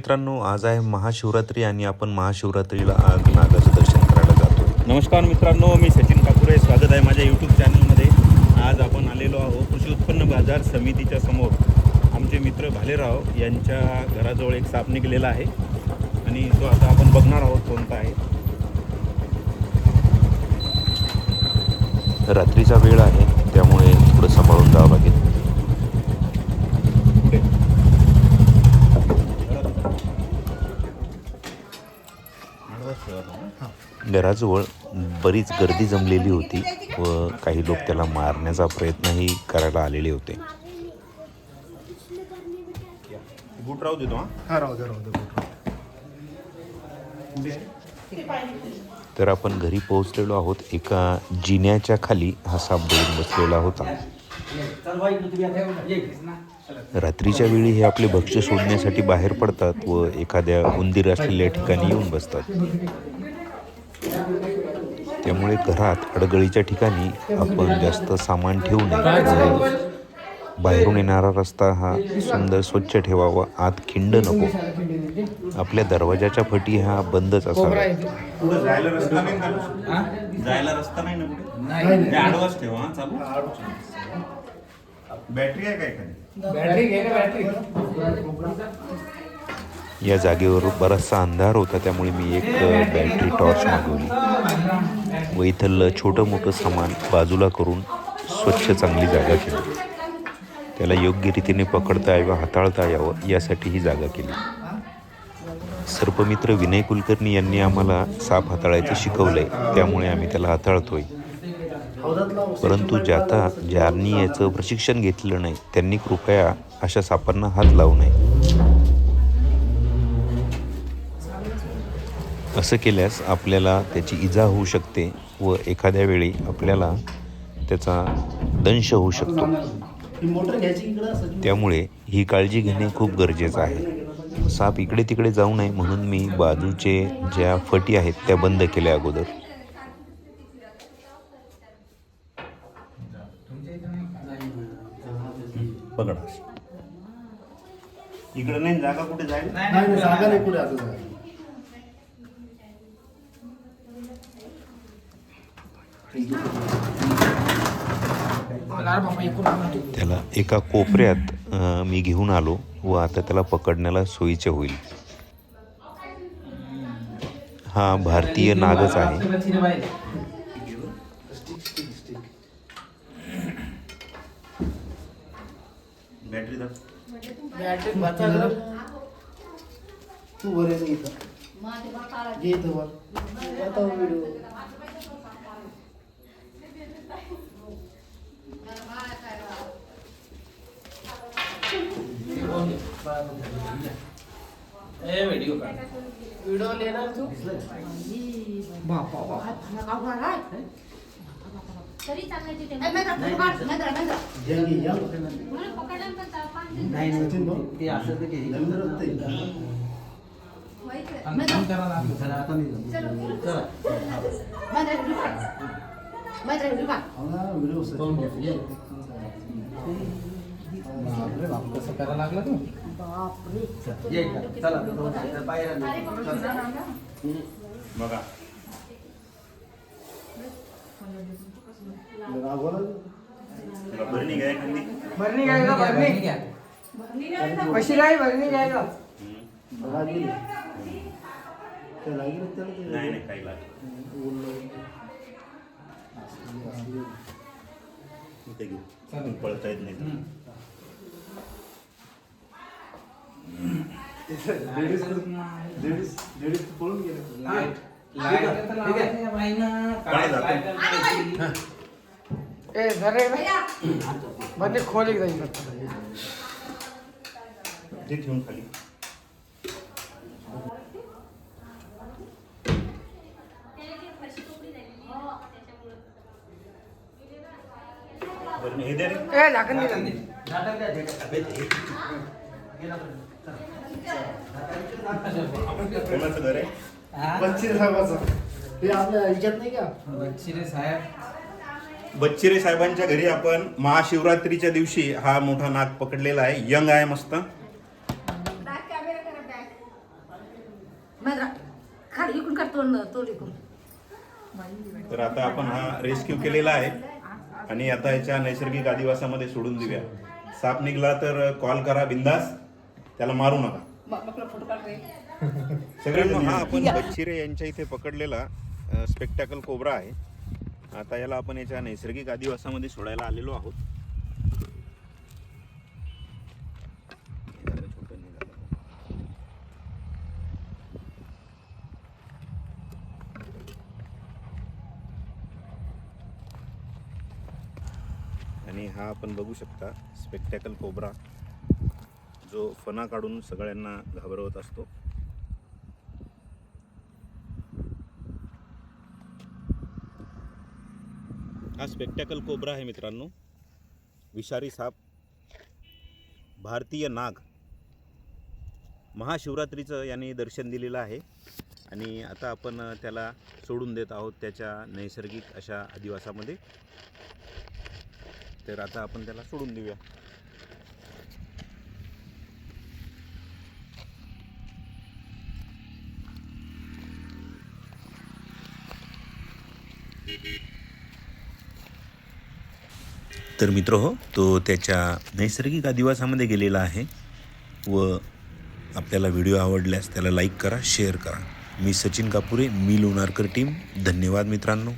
मित्रांनो आज आहे महाशिवरात्री आणि आपण महाशिवरात्रीला आज नागाचं दर्शन करायला जातो नमस्कार मित्रांनो मी सचिन काकुरे स्वागत आहे माझ्या यूट्यूब चॅनलमध्ये आज आपण आलेलो आहोत कृषी उत्पन्न बाजार समितीच्या समोर. आमचे मित्र भालेराव यांच्या घराजवळ एक साप निघलेला आहे. आणि तो आता आपण बघणार आहोत कोणता आहे. रात्रीचा वेळ आहे त्यामुळे थोडं सांभाळून जावं लागेल पुढे घराजवळ बरीच गर्दी जमलेली होती व काही लोक त्याला मारण्याचा प्रयत्नही करायला आलेले होते. बूट राहू देतो हां? राहू दे राहू दे तर आपण घरी पोहोचलेलो आहोत. एका जिन्याच्या खाली हा साप देऊन बसलेला होता. रात्रीच्या वेळी हे आपले भक्ष्य शोधण्यासाठी बाहेर पडतात व एखाद्या उंदीर असलेल्या ठिकाणी येऊन बसतात. त्यामुळे घरात अडगळीच्या ठिकाणी आपण जास्त सामान ठेवू नये. बाहेरून येणारा रस्ता हा सुंदर स्वच्छ ठेवा व आत खिंड नको. आपल्या दरवाजाच्या फटी हा बंदच असावा. पुढे जायला रस्ता नाही ना जायला रस्ता नाही ना पुढे नाही. आडवाच ठेवा चालू. बॅटरी आहे काय एखादी? बॅटरी घे ना बॅटरी. या जागेवर बराचसा अंधार होता त्यामुळे मी एक बॅटरी टॉर्च मागवली. व इथलं छोटं मोठं सामान बाजूला करून स्वच्छ चांगली जागा केली. त्याला योग्य रीतीने पकडता यावं हाताळता यावं यासाठी ही जागा केली. सर्पमित्र विनय कुलकर्णी यांनी आम्हाला साप हाताळायचं शिकवलंय त्यामुळे आम्ही त्याला हाताळतोय. परंतु ज्याता ज्यांनी याचं प्रशिक्षण घेतलं नाही त्यांनी कृपया अशा सापांना हात लावू नये. असं केल्यास आपल्याला त्याची इजा होऊ शकते व एखाद्या वेळी आपल्याला त्याचा दंश होऊ शकतो. त्यामुळे ही काळजी घेणे खूप गरजेचं आहे. साप इकडे तिकडे जाऊ नये म्हणून मी बाजूचे ज्या फटी आहेत त्या बंद केल्या अगोदर. पकडा. इकडे नाही जागा कुठे जाईल? नाही नाही, जागा नाही पुढे आता त्याला एका कोपऱ्यात मी घेऊन आलो व आता त्याला पकडण्याला सोयीचे होईल. हा भारतीय नागच आहे. बॅटरी दाब. बॅटरी बचा जरा. तू ये ना इथं ये इथं वर आता व्हिडिओ व्हिडिओ लेणार तू तरी चालायची ते मला पकडलं पण तापा सचिन भाऊ रवींद्र दत्ते. हो ना, व्हिडिओ सचिन कसं करायला लागला तू. बघा रागवला तुला भरणी घ्या एखादी भरणी काय का भरणी कशी काय भरणी काय का रागील ते लागेल ते- नाही नाही घेऊ पळता येत नाही तर. लेडीज लेडीज लेडीज पळून गेले लाइट लाइट तर लावायची आहे बाई ना. काय जातं? लाइट. तर ए जरे भरणी खोली जाईल ते ठेवून खाली. बरं हे दे रे. ए झाकण दे. कोणाचं घर आहे? बच्ची साहेबाचं. ते आपल्या ह्याच्यात नाही का? बच्चिरे साहेब. बच्चिरे साहेबांच्या घरी आपण महाशिवरात्रीच्या दिवशी हा मोठा नाग पकडलेला आहे. यंग आहे मस्त. माझा खाली इकडून काढ तोंड तोंड इकडून. तर आता आपण हा रेस्क्यू केलेला आहे. आणि आता याच्या नैसर्गिक आदिवासामध्ये सोडून देऊया. साप निघला तर कॉल करा बिंदास. त्याला मारू नका. सगळ्यांना हा आपण बच्चिरे यांच्या इथे पकडलेला स्पेक्टॅकल कोबरा आहे. आता याला आपण याच्या नैसर्गिक आदिवासामध्ये सोडायला आलेलो आहोत. आणि हा आपण बघू शकता स्पेक्टॅकल कोबरा जो फणा काढून सगळ्यांना घाबरवत असतो. हा स्पेक्टॅकल कोबरा आहे मित्रांनो. विषारी साप भारतीय नाग. महाशिवरात्रीचं याने दर्शन दिलेलं आहे. आणि आता आपण त्याला सोडून देत आहोत त्याच्या नैसर्गिक अशा अधिवासामध्ये तर आता आपण त्याला सोडून देऊया. तर मित्र हो तो त्याच्या नैसर्गिक आदिवासामध्ये गेलेला आहे व आपल्याला व्हिडिओ आवडल्यास त्याला लाईक करा शेअर करा. मी सचिन कापुरे मी लोणारकर टीम. धन्यवाद मित्रांनो.